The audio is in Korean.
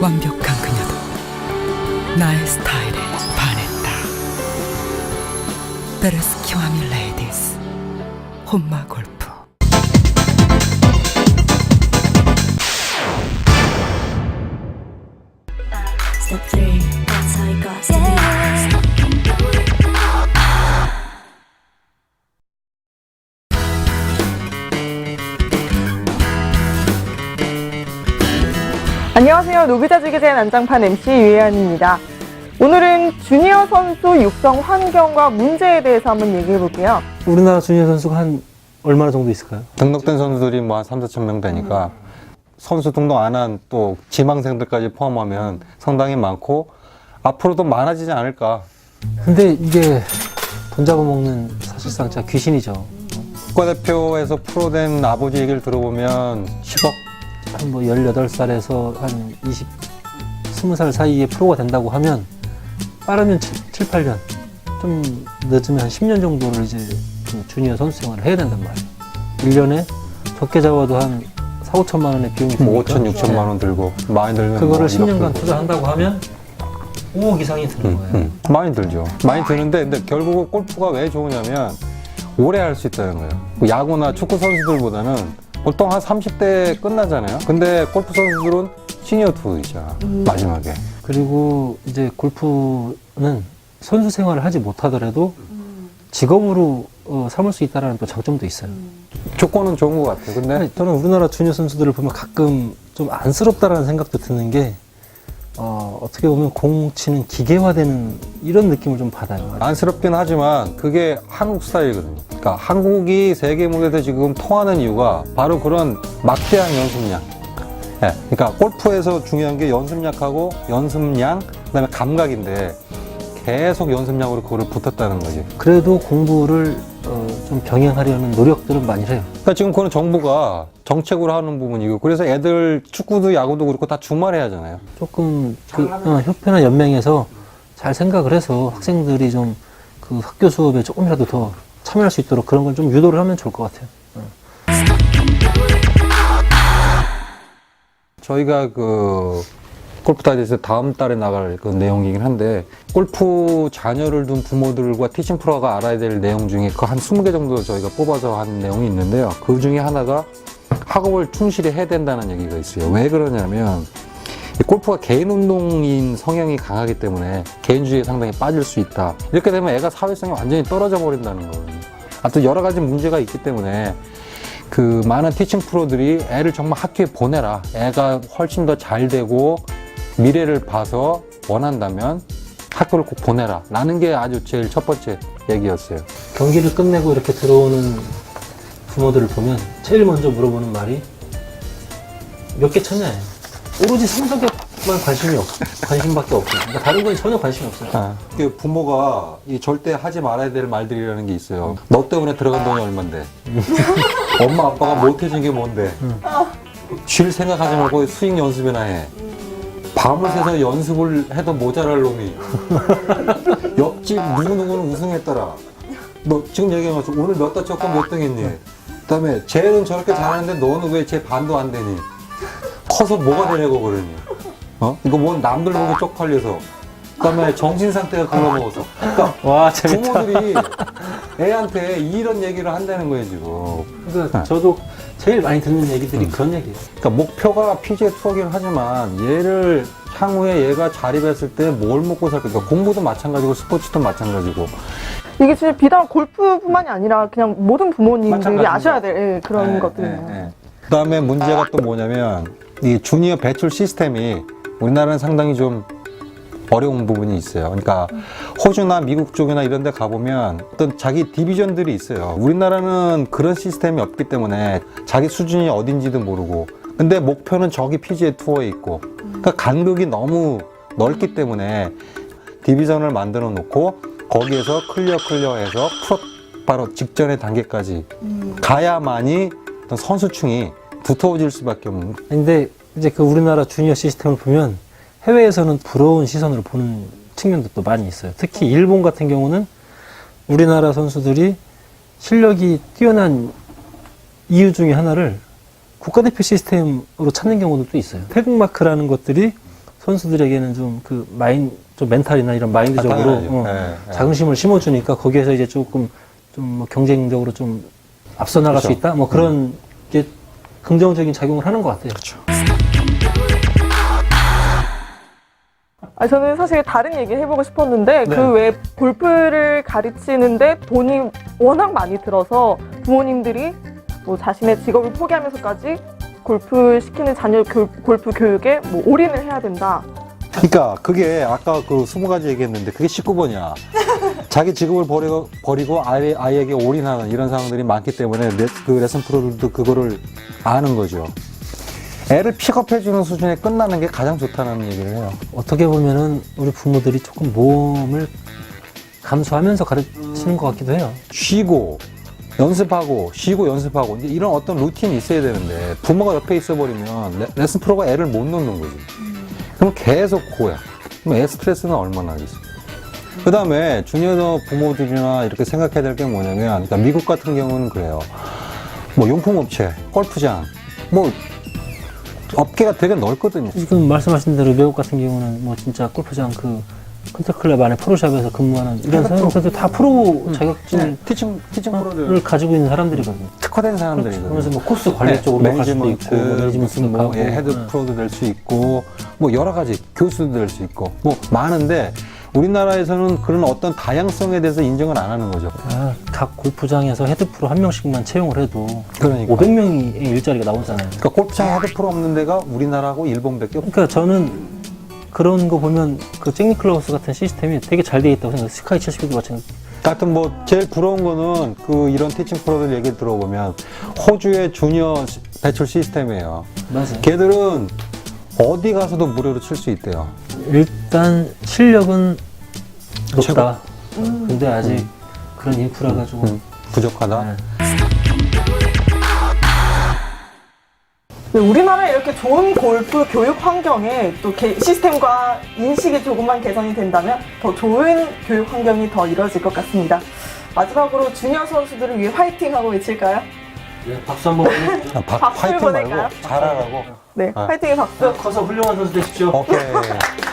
완벽한 그녀도 나의 스타일에 반했다. 베르스키와미 레이디스 혼마 안녕하세요. 노비자 지그재 난장판 MC 유혜연입니다. 오늘은 주니어 선수 육성 환경과 문제에 대해서 한번 얘기해 볼게요. 우리나라 주니어 선수가 한 얼마나 정도 있을까요? 등록된 선수들이 뭐 한 3, 4천 명 되니까 선수 등록 안 한 또 지망생들까지 포함하면 상당히 많고 앞으로도 많아지지 않을까. 근데 이게 돈 잡아먹는 사실상 진짜 귀신이죠. 국가대표에서 프로 된 아버지 얘기를 들어보면 10억 한 뭐 18살에서 한 20, 20살 사이에 프로가 된다고 하면 빠르면 7, 8년, 좀 늦으면 한 10년 정도를 이제 그 주니어 선수 생활을 해야 된단 말이에요. 1년에 적게 잡아도 한 4, 5천만 원의 비용이 뭐 드니까 5천, 6천만 원 들고 많이 들면 그거를 뭐 10년간 1억 들고. 투자한다고 하면 5억 이상이 드는 음, 거예요. 음. 많이 들죠. 많이 드는데 근데 결국은 골프가 왜 좋으냐면 오래 할 수 있다는 거예요. 뭐 야구나 축구 선수들보다는 보통 한 30대 끝나잖아요. 근데 골프 선수들은 시니어 투어 있잖아. 마지막에. 그리고 이제 골프는 선수 생활을 하지 못하더라도 직업으로 어, 삼을 수 있다는 또 장점도 있어요. 조건은 좋은 것 같아요. 근데 저는 우리나라 주니어 선수들을 보면 가끔 좀 안쓰럽다라는 생각도 드는 게 어, 어떻게 보면 공 치는 기계화되는 이런 느낌을 좀 받아요. 안쓰럽긴 하지만 그게 한국 스타일이거든요. 그러니까 한국이 세계 무대에서 지금 통하는 이유가 바로 그런 막대한 연습량. 예, 그러니까 골프에서 중요한 게 연습량하고 연습량, 그다음에 감각인데 계속 연습량으로 그거를 붙었다는 거지. 그래도 공부를 어, 좀 병행하려는 노력들은 많이 해요. 그러니까 지금 그런 정부가 정책으로 하는 부분이고 그래서 애들 축구도 야구도 그렇고 다 주말에 하잖아요. 조금 그 어, 협회나 연맹에서 잘 생각을 해서 학생들이 좀 그 학교 수업에 조금이라도 더 참여할 수 있도록 그런 걸 좀 유도를 하면 좋을 것 같아요. 어. 저희가 그 골프 다이제스트 다음 달에 나갈 그 내용이긴 한데 골프 자녀를 둔 부모들과 티칭 프로가 알아야 될 내용 중에 그한 20개 정도 저희가 뽑아서 한 내용이 있는데요. 그 중에 하나가 학업을 충실히 해야 된다는 얘기가 있어요. 왜 그러냐면 이 골프가 개인 운동인 성향이 강하기 때문에 개인주의에 상당히 빠질 수 있다. 이렇게 되면 애가 사회성이 완전히 떨어져 버린다는 거거든요. 하여튼 여러 가지 문제가 있기 때문에 그 많은 티칭 프로들이 애를 정말 학교에 보내라. 애가 훨씬 더 잘 되고 미래를 봐서 원한다면 학교를 꼭 보내라. 라는 게 아주 제일 첫 번째 얘기였어요. 경기를 끝내고 이렇게 들어오는 부모들을 보면 제일 먼저 물어보는 말이 몇 개 쳤냐? 오로지 성적에만 관심이 없, 관심밖에 없고, 그러니까 다른 건 전혀 관심이 없어요. 그 부모가 이 절대 하지 말아야 될 말들이라는 게 있어요. 너 때문에 들어간 돈이 얼만데. 엄마 아빠가 못 해준 게 뭔데. 쉴 생각하지 말고 스윙 연습이나 해. 밤을 새서 연습을 해도 모자랄 놈이. 옆집 누구누구는 우승했더라. 너 지금 얘기해봤어. 오늘 몇다 쳤고 몇 등 했니? 그 다음에 쟤는 저렇게 잘하는데 너는 왜 쟤 반도 안 되니? 커서 뭐가 되냐고 그러니. 어? 이거 뭔 남들 보고 쪽팔려서. 그 다음에 정신 상태가 글러먹어서. 그러니까 와, 재밌다. 부모들이 애한테 이런 얘기를 한다는 거예요, 지금. 그래서 저도 제일 많이 듣는 얘기들이 음. 그런 얘기예요. 그러니까 목표가 PGA 투어긴 하지만 얘를 향후에 얘가 자립했을 때 뭘 먹고 살까? 그러니까 공부도 마찬가지고 스포츠도 마찬가지고. 이게 진짜 비단 골프뿐만이 아니라 그냥 모든 부모님들이 아셔야 거. 될 예, 그런 네, 것들이에요. 네, 네. 그다음에 문제가 또 뭐냐면 이 주니어 배출 시스템이 우리나라는 상당히 좀 어려운 부분이 있어요. 그러니까 호주나 미국 쪽이나 이런 데 가보면 어떤 자기 디비전들이 있어요. 우리나라는 그런 시스템이 없기 때문에 자기 수준이 어딘지도 모르고 근데 목표는 저기 PGA 투어에 있고 그러니까 간극이 너무 넓기 때문에 디비전을 만들어 놓고 거기에서 클리어 클리어 해서 프로 바로 직전의 단계까지 가야만이 어떤 선수층이 두터워질 수밖에 없는 근데 이제 그 우리나라 주니어 시스템을 보면 해외에서는 부러운 시선으로 보는 측면도 또 많이 있어요. 특히 일본 같은 경우는 우리나라 선수들이 실력이 뛰어난 이유 중에 하나를 국가대표 시스템으로 찾는 경우도 또 있어요. 태극마크라는 것들이 선수들에게는 좀 그 마인 좀 멘탈이나 이런 마인드적으로 당연하죠. 어, 예, 예. 자긍심을 심어주니까 거기에서 이제 조금 좀뭐 경쟁적으로 좀 앞서 나갈 수 그렇죠. 있다 뭐 그런 게 긍정적인 작용을 하는 것 같아요. 그렇죠. 아, 저는 사실 다른 얘기 해보고 싶었는데 네. 그외 골프를 가르치는데 돈이 워낙 많이 들어서 부모님들이 뭐 자신의 직업을 포기하면서까지 골프 시키는 자녀 교, 골프 교육에 뭐 올인을 해야 된다. 그러니까 그게 아까 그 20가지 얘기했는데 그게 19번이야. 자기 직업을 버리고, 버리고 아이, 아이에게 올인하는 이런 상황들이 많기 때문에 레, 그 레슨 프로들도 그거를 아는 거죠. 애를 픽업해주는 수준에 끝나는 게 가장 좋다는 얘기를 해요. 어떻게 보면은 우리 부모들이 조금 모험을 감수하면서 가르치는 것 같기도 해요. 쉬고 연습하고 쉬고 연습하고 이제 이런 어떤 루틴이 있어야 되는데 부모가 옆에 있어버리면 레, 레슨 프로가 애를 못 놓는 거지. 그럼 계속 고야. 그럼 애 스트레스는 얼마나 하겠어. 그 다음에 주니어 부모들이나 이렇게 생각해야 될 게 뭐냐면, 그러니까 미국 같은 경우는 그래요. 뭐 용품업체, 골프장, 뭐 업계가 되게 넓거든요. 지금 말씀하신 대로 미국 같은 경우는 뭐 진짜 골프장 그 컨트클럽 안에 프로샵에서 근무하는 이런 사람들도 다 프로 자격증을 티칭, 티칭 프로들 가지고 있는 사람들이거든요. 특화된 사람들이거든요. 그러면서 뭐 코스 관리 네, 쪽으로 갈 수도 있고, 뭐 매니지먼트 무슨 뭐 하고, 예, 헤드 네. 프로도 될 수 있고, 뭐 여러 가지 교수도 될 수 있고, 뭐 많은데 우리나라에서는 그런 어떤 다양성에 대해서 인정을 안 하는 거죠. 아, 각 골프장에서 헤드 프로 한 명씩만 채용을 해도 그러니까. 500명의 일자리가 나오잖아요. 그러니까 골프장 헤드 프로 없는 데가 우리나라하고 일본밖에 없. 그러니까 저는 그런 거 보면 그 잭니클라우스 같은 시스템이 되게 잘 돼 있다고 생각해요. 스카이 70도 마찬가지. 하여튼 뭐 제일 부러운 거는 그 이런 티칭 프로들 얘기 들어보면 호주의 주니어 시- 배출 시스템이에요. 맞아요. 걔들은 어디 가서도 무료로 칠 수 있대요. 일단 실력은 높다. 음. 근데 아직 그런 인프라가 조금 음, 부족하다. 네. 네, 우리나라에 이렇게 좋은 골프 교육 환경에 또 개- 시스템과 인식이 조금만 개선이 된다면 더 좋은 교육 환경이 더 이루어질 것 같습니다. 마지막으로 주니어 선수들을 위해 화이팅 하고 외칠까요? 네, 박수 한번 보내주죠. 아, 박- 박수를 파이팅 보낼까요? 말고 잘하라고. 네, 아. 화이팅의 박수. 커서 훌륭한 선수 되십시오. 오케이.